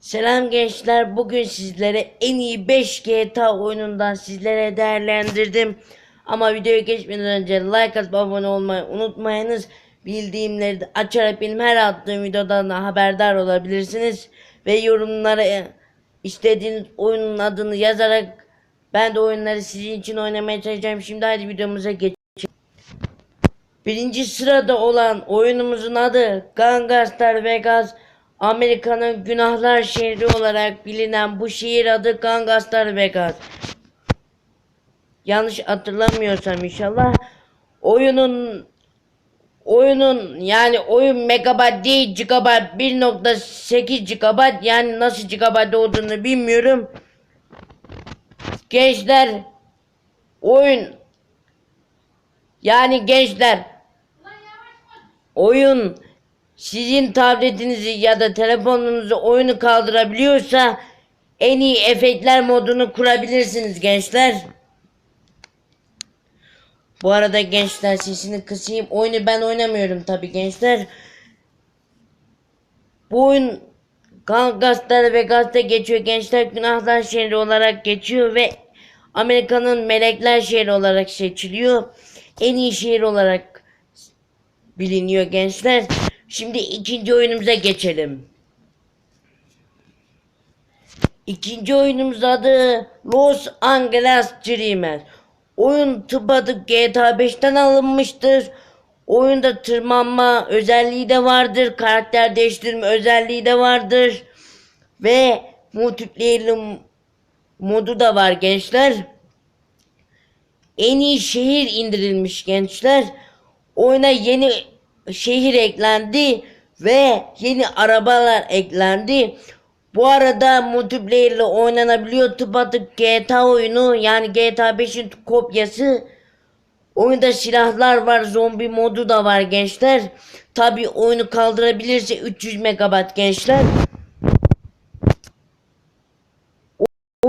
Selam gençler. Bugün sizlere en iyi 5 GTA oyunundan sizlere değerlendirdim. Ama videoya geçmeden önce like atıp abone olmayı unutmayınız. Bildiğimleri de açarak benim her attığım videodan da haberdar olabilirsiniz. Ve yorumlara istediğiniz oyunun adını yazarak ben de oyunları sizin için oynamaya çalışacağım. Şimdi hadi videomuza geçelim. Birinci sırada olan oyunumuzun adı Gangastar Vegas. Amerika'nın günahlar şehri olarak bilinen bu şehir adı Gangastar Vegas. Yanlış hatırlamıyorsam inşallah. Oyunun oyunun yani oyun megabayt değil gigabayt 1.8 gigabayt yani nasıl gigabayt olduğunu bilmiyorum. Gençler oyun yani gençler oyun sizin tabletinizi ya da telefonunuzu oyunu kaldırabiliyorsa en iyi efektler modunu kurabilirsiniz gençler. Bu arada gençler sesini kısayım. Oyunu ben oynamıyorum tabi gençler. Bu oyun Gangas'ta ve Gaz'da geçiyor. Gençler Günahlar Şehri olarak geçiyor ve Amerika'nın Melekler Şehri olarak seçiliyor. En iyi şehir olarak biliniyor gençler. Şimdi ikinci oyunumuza geçelim. İkinci oyunumuz adı Los Angeles Dreamers. Oyun tıpatıp GTA 5'ten alınmıştır. Oyunda tırmanma özelliği de vardır. Karakter değiştirme özelliği de vardır. Ve multiplayer modu da var gençler. En iyi şehir indirilmiş gençler. Oyuna yeni şehir eklendi ve yeni arabalar eklendi. Bu arada multiplayer ile oynanabiliyor tıpatıp GTA oyunu yani GTA 5'in kopyası. Oyunda silahlar var, zombi modu da var gençler. Tabi oyunu kaldırabilirse 300 MB gençler.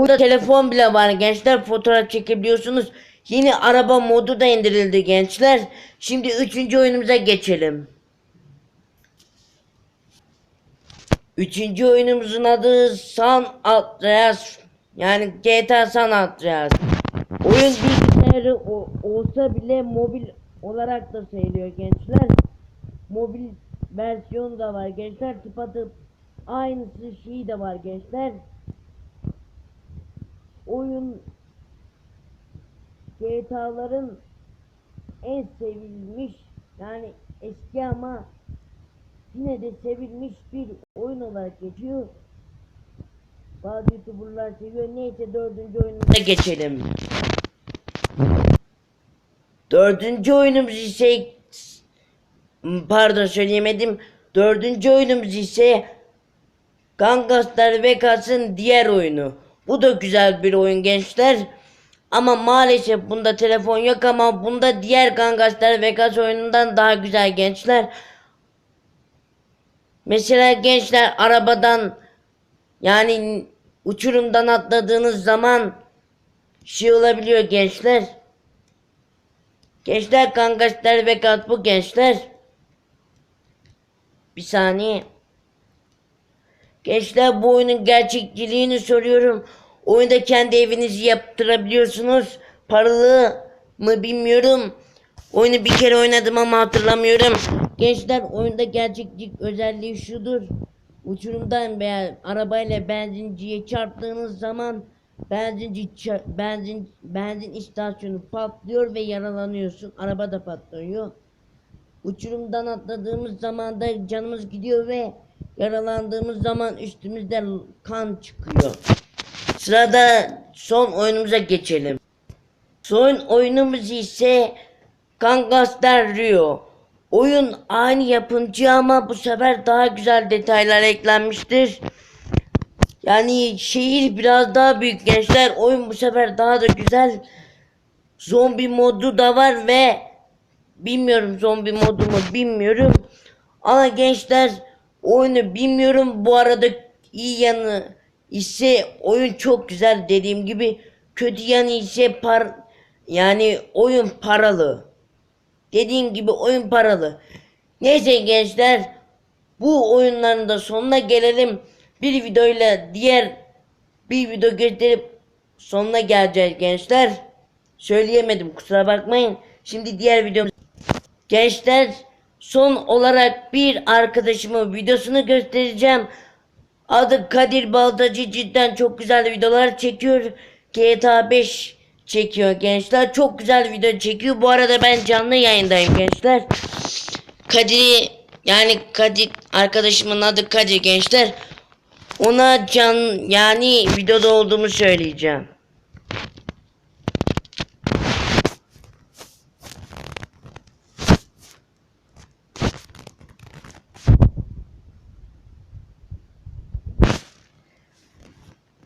Oyunda telefon bile var gençler. Fotoğraf çekebiliyorsunuz. Yeni araba modu da indirildi gençler. Şimdi üçüncü oyunumuza geçelim. Üçüncü oyunumuzun adı San Andreas. Yani GTA San Andreas. Oyun bilgisayarı olsa bile mobil olarak da sayılıyor gençler. Mobil versiyon da var gençler. Tıpatıp aynısı şey de var gençler. Oyun GTA'ların en sevilmiş yani eski ama yine de sevilmiş bir oyun olarak geçiyor. Bazı youtuberlar seviyor. Neyse dördüncü oyunumuza geçelim. Dördüncü oyunumuz ise pardon söyleyemedim. Dördüncü oyunumuz ise Gangastar Vegas'ın diğer oyunu. Bu da güzel bir oyun gençler. Ama maalesef bunda telefon yok ama bunda diğer Gangastar Vegas oyunundan daha güzel gençler. Mesela gençler arabadan yani uçurumdan atladığınız zaman şey olabiliyor gençler. Gençler Gangastar Vegas bu gençler. Bir saniye. Gençler bu oyunun gerçekçiliğini soruyorum. Oyunda kendi evinizi yaptırabiliyorsunuz. Paralı mı bilmiyorum. Oyunu bir kere oynadım ama hatırlamıyorum. Gençler oyunda gerçeklik özelliği şudur. Uçurumdan veya arabayla benzinciye çarptığınız zaman benzinci benzin benzin istasyonu patlıyor ve yaralanıyorsun. Araba da patlıyor. Uçurumdan atladığımız zaman da canımız gidiyor ve yaralandığımız zaman üstümüzde kan çıkıyor. Sırada son oyunumuza geçelim. Son oyunumuz ise Gangastar Rio. Oyun aynı yapımcı ama bu sefer daha güzel detaylar eklenmiştir. Yani şehir biraz daha büyük gençler. Oyun bu sefer daha da güzel. Zombi modu da var ve bilmiyorum zombi modu mu bilmiyorum. Ama gençler oyunu bilmiyorum. Bu arada iyi yanı ise oyun çok güzel dediğim gibi. Kötü yanı ise par yani oyun paralı. Dediğim gibi oyun paralı. Neyse gençler bu oyunların da sonuna gelelim. bir videoyla diğer bir video gösterip sonuna geleceğiz gençler. Söyleyemedim kusura bakmayın. Şimdi diğer videom Gençler son olarak bir arkadaşımın videosunu göstereceğim. Adı Kadir Baltacı cidden çok güzel videolar çekiyor. GTA 5 çekiyor gençler. Çok güzel video çekiyor. Bu arada ben canlı yayındayım gençler. Kadir'i yani Kadir arkadaşımın adı Kadir gençler. Ona can yani videoda olduğumu söyleyeceğim.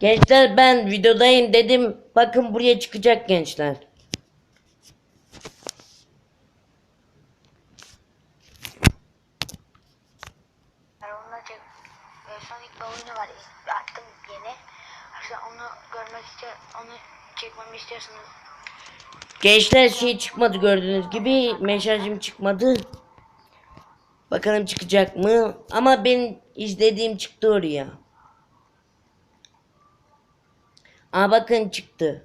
Gençler ben videodayım dedim. Bakın buraya çıkacak gençler. E, Gençler şey çıkmadı gördüğünüz gibi. Mesajım çıkmadı. Bakalım çıkacak mı? Ama ben izlediğim çıktı oraya. Aa bakın çıktı.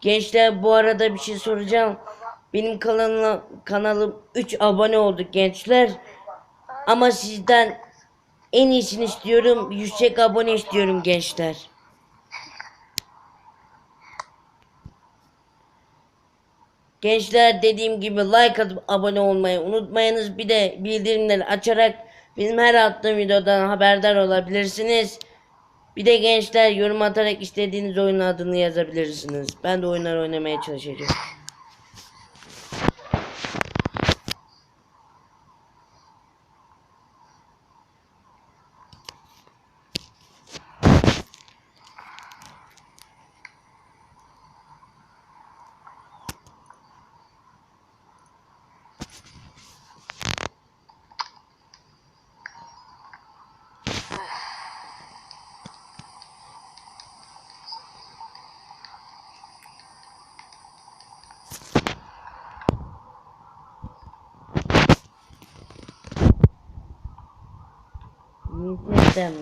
Gençler bu arada bir şey soracağım. Benim kanalım, kanalım 3 abone olduk gençler. Ama sizden en iyisini istiyorum. Yüksek abone istiyorum gençler. Gençler dediğim gibi like atıp abone olmayı unutmayınız. Bir de bildirimleri açarak benim her attığım videodan haberdar olabilirsiniz. Bir de gençler yorum atarak istediğiniz oyunun adını yazabilirsiniz. Ben de oyunlar oynamaya çalışacağım.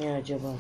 Ya acaba?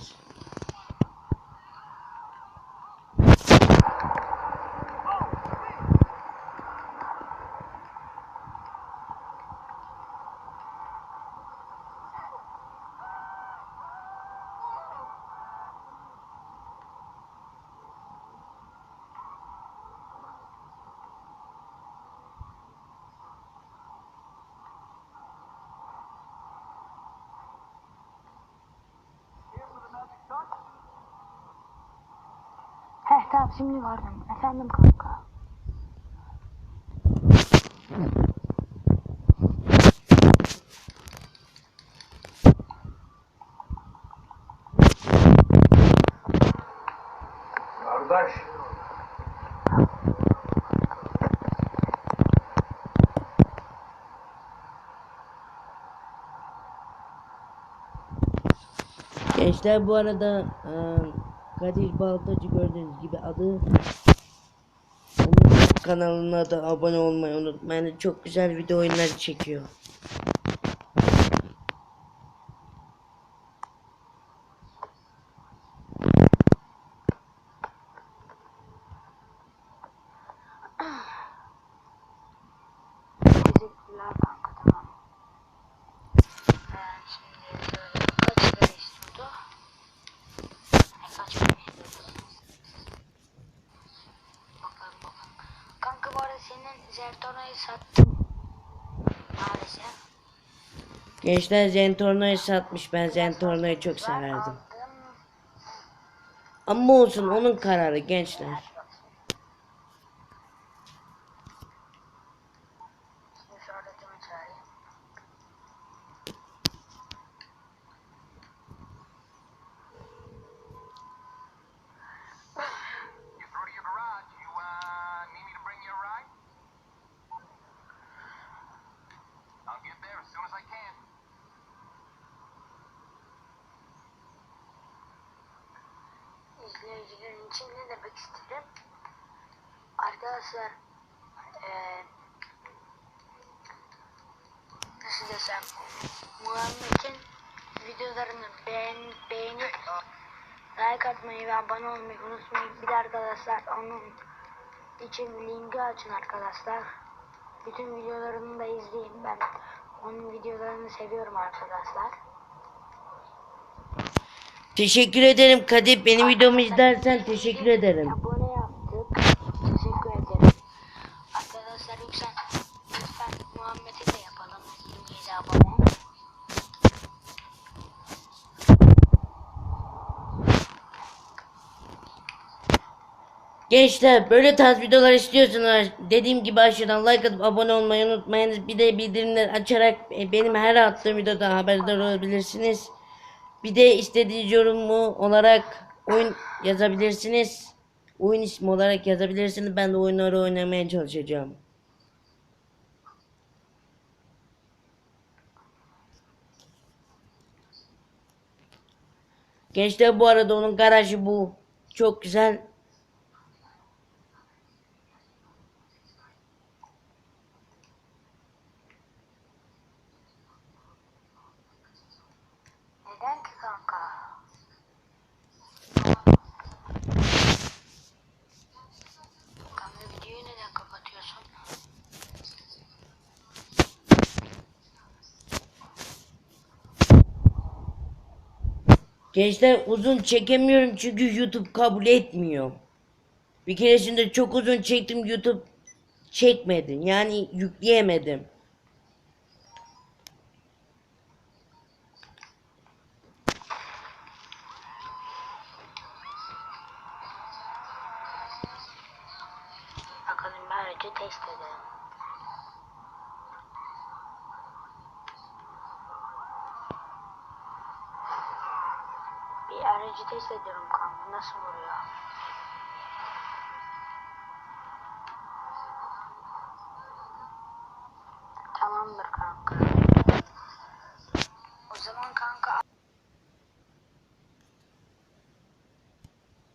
Tamam şimdi vardım. Efendim kanka. Kardeş. Gençler bu arada e, Kadir Baltacı gördüğünüz gibi adı kanalına da abone olmayı unutmayın. Çok güzel video oyunları çekiyor. Teşekkürler kanka tamam. Ben şimdi böyle kaç lira istiyordu? Ay, kaç para istiyordu? Bakalım bakalım. Kanka bu arada senin Zertona'yı sattım. Maalesef. Gençler Zentorno'yu satmış. Ben Zentorno'yu çok severdim. Ama olsun onun kararı gençler. İzleyicilerin için ne demek istedim? Arkadaşlar eee nasıl desem Muhammed'in videolarını beğen, beğenip like atmayı ve abone olmayı unutmayın. Bir de arkadaşlar onun için linki açın arkadaşlar. Bütün videolarını da izleyin. Ben onun videolarını seviyorum arkadaşlar. Teşekkür ederim Kadir. Benim videomu izlersen teşekkür ederim. Abone yaptık. Teşekkür ederim. Arkadaşlar lütfen, lütfen Muhammed'i de yapalım. İngilizce abone. Gençler böyle tarz videolar istiyorsanız dediğim gibi aşağıdan like atıp abone olmayı unutmayınız. Bir de bildirimleri açarak e, benim her attığım videoda haberdar olabilirsiniz. Bir de istediğiniz yorumu olarak oyun yazabilirsiniz. Oyun ismi olarak yazabilirsiniz. Ben de oyunları oynamaya çalışacağım. Gençler bu arada onun garajı bu. Çok güzel. Gençler uzun çekemiyorum çünkü YouTube kabul etmiyor. Bir keresinde çok uzun çektim YouTube çekmedi. Yani yükleyemedim. Bakalım bir aracı test edelim. Bir aracı test ediyorum kanka. Nasıl vuruyor?